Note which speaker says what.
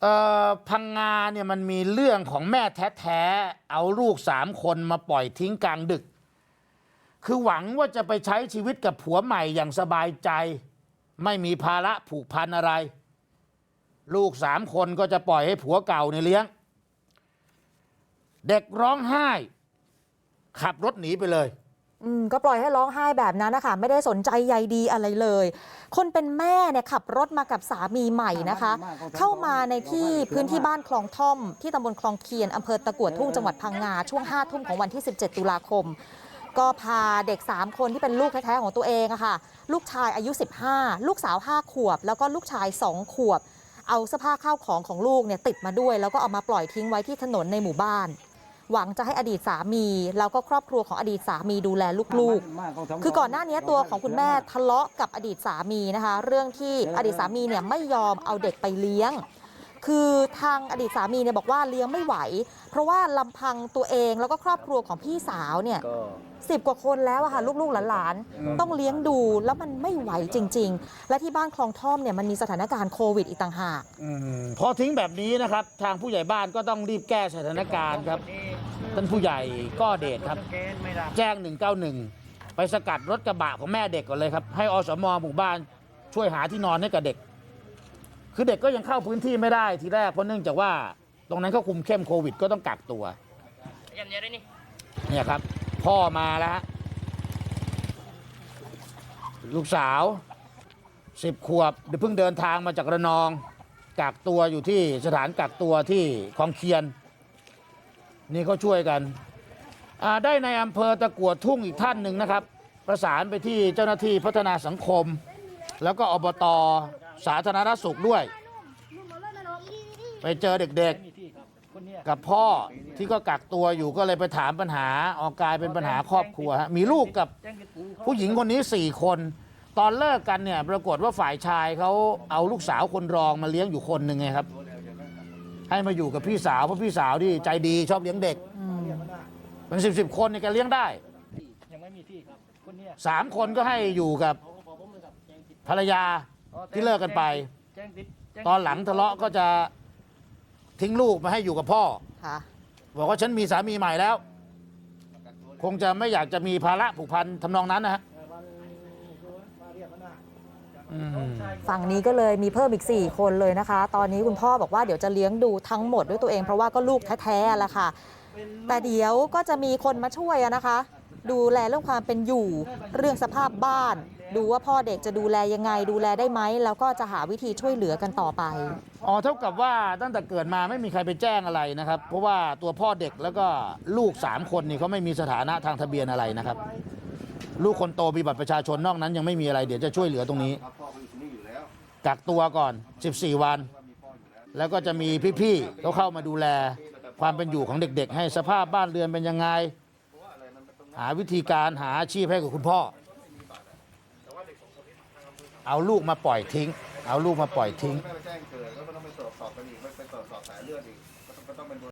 Speaker 1: เอ่อพังงาเนี่ยมันมีเรื่องของแม่แท้ๆ เอาลูกสามคนมาปล่อยทิ้งกลางดึก คือหวังว่าจะไปใช้ชีวิตกับผัวใหม่อย่างสบายใจ ไม่มีภาระผูกพันอะไร ลูกสามคนก็จะปล่อยให้ผัวเก่าเนี่ยเลี้ยง เด็กร้องไห้ ขับรถหนีไปเลย
Speaker 2: อืมก็ปล่อยให้ร้องไห้แบบนั้นนะคะไม่ได้สนใจใยดีอะไรเลย คนเป็นแม่เนี่ยขับรถมากับสามีใหม่นะคะ เข้ามาในที่พื้นที่บ้านคลองท่อม ที่ตำบลคลองเคียนอำเภอตะกัวทุ่งจังหวัดพังงาช่วง5ทุ่มของวันที่ 17 ตุลาคม ก็พาเด็ก 3 คนที่เป็นลูกแท้ๆของตัวเองอะค่ะ ลูกชายอายุ 15 ลูกสาว 5 ขวบ แล้วก็ลูกชาย 2 ขวบ เอาเสื้อผ้าข้าวของของลูกเนี่ยติดมาด้วย แล้วก็เอามาปล่อยทิ้งไว้ที่ถนนในหมู่บ้าน หวังจะให้อดีตสามีแล้วก็ครอบครัวของอดีตสามีดูแลลูกๆ คือก่อนหน้านี้ตัวของคุณแม่ทะเลาะกับอดีตสามีนะคะ เรื่องที่อดีตสามีเนี่ยไม่ยอมเอาเด็กไปเลี้ยง คือทางอดีตสามีเนี่ยบอกว่าเลี้ยงไม่ไหว เพราะว่าลำพังตัวเองแล้วก็ครอบครัวของพี่สาวเนี่ย
Speaker 3: ก็
Speaker 2: สิบกว่าคนแล้วอะค่ะลูกๆหลานๆต้องเลี้ยงดูแล้วมันไม่ไหวจริง ๆ และที่บ้านคลองท่อมเนี่ยมันมีสถานการณ์โควิดอีกต่างหาก
Speaker 1: อมพอทิ้งแบบนี้นะครับ ทางผู้ใหญ่บ้านก็ต้องรีบแก้สถานการณ์ครับ ท่านผู้ใหญ่ก็เดชครับ แจ้ง 191 ไปสกัดรถกระบะของแม่เด็กก่อนเลยครับ ให้อสมหมู่บ้านช่วยหาที่นอนให้กับเด็ก คือเด็กก็ยังเข้าพื้นที่ไม่ได้ทีแรกเพราะเนื่องจากว่าตรงนั้นเขาคุมเข้มโควิดก็ต้องกักตัว
Speaker 3: ยำเยอะด้วยนี่
Speaker 1: เนี่ยครับ พ่อมาแล้วฮะลูกสาวสิบขวบเดี๋ยวเพิ่งเดินทางมาจากระนองกักตัวอยู่ที่สถานกักตัวที่คลองเคียน นี่เขาช่วยกันได้ในอำเภอตะกัวทุ่งอีกท่านหนึ่งนะครับ ประสานไปที่เจ้าหน้าที่พัฒนาสังคม แล้วก็อบตสาธารณสุขด้วย ไปเจอเด็กๆ กับพ่อที่ก็กักตัวอยู่ก็เลยไปถามปัญหาออกกลายเป็นปัญหาครอบครัวฮะมีลูกกับผู้หญิงคนนี้สี่คนตอนเลิกกันเนี่ยปรากฏว่าฝ่ายชายเขาเอาลูกสาวคนรองมาเลี้ยงอยู่คนหนึ่งไงครับ ให้มาอยู่กับพี่สาวเพราะพี่สาวที่ใจดีชอบเลี้ยงเด็ก
Speaker 2: อืม
Speaker 1: เป็นสิบสิบคนเนี่ยแกเลี้ยงได้
Speaker 3: ยังไม่มีที่ครับคนเนี้ย
Speaker 1: สามคนก็ให้อยู่กับภรรยาที่เลิกกันไป
Speaker 3: แจ้งติดแจ้ง
Speaker 1: ตอนหลังทะเลาะก็จะทิ้งลูกมาให้อยู่กับพ่อ
Speaker 2: ค่ะ
Speaker 1: บอกว่าฉันมีสามีใหม่แล้ว คงจะไม่อยากจะมีภาระผูกพันทำนองนั้นนะฮะอืม
Speaker 2: ฝั่งนี้ก็เลยมีเพิ่มอีก 4 คนเลยนะคะ ตอนนี้คุณพ่อบอกว่าเดี๋ยวจะเลี้ยงดูทั้งหมดด้วยตัวเองเพราะว่าก็ลูกแท้ๆแหละค่ะ แต่เดี๋ยวก็จะมีคนมาช่วยอะนะคะ ดูแลเรื่องความเป็นอยู่ เรื่องสภาพบ้าน ดูว่าพ่อเด็กจะดูแลยังไง ดูแลได้ไหมแล้วก็จะหาวิธีช่วยเหลือกันต่อไป
Speaker 1: อ๋อเท่ากับว่าตั้งแต่เกิดมาไม่มีใครไปแจ้งอะไรนะครับ เพราะว่าตัวพ่อเด็กแล้วก็ลูกสามคนนี่เขาไม่มีสถานะทางทะเบียนอะไรนะครับ ลูกคนโตมีบัตรประชาชนนอกนั้นยังไม่มีอะไรเดี๋ยวจะช่วยเหลือตรงนี้ กักตัวก่อน 14 วัน แล้วก็จะมีพี่ๆเขาเข้ามาดูแลความเป็นอยู่ของเด็ก ๆ ให้สภาพบ้านเรือนเป็นยังไง หาวิธีการหาอาชีพให้กับคุณพ่อ เอาลูกมาปล่อยทิ้ง เอาลูกมาปล่อยทิ้ง
Speaker 4: ไม่ไปแจ้งเกิดก็ต้องไปตรวจสอบกันอีกไม่ไปตรวจสอบสายเลือดอีกก็ต้องเป็น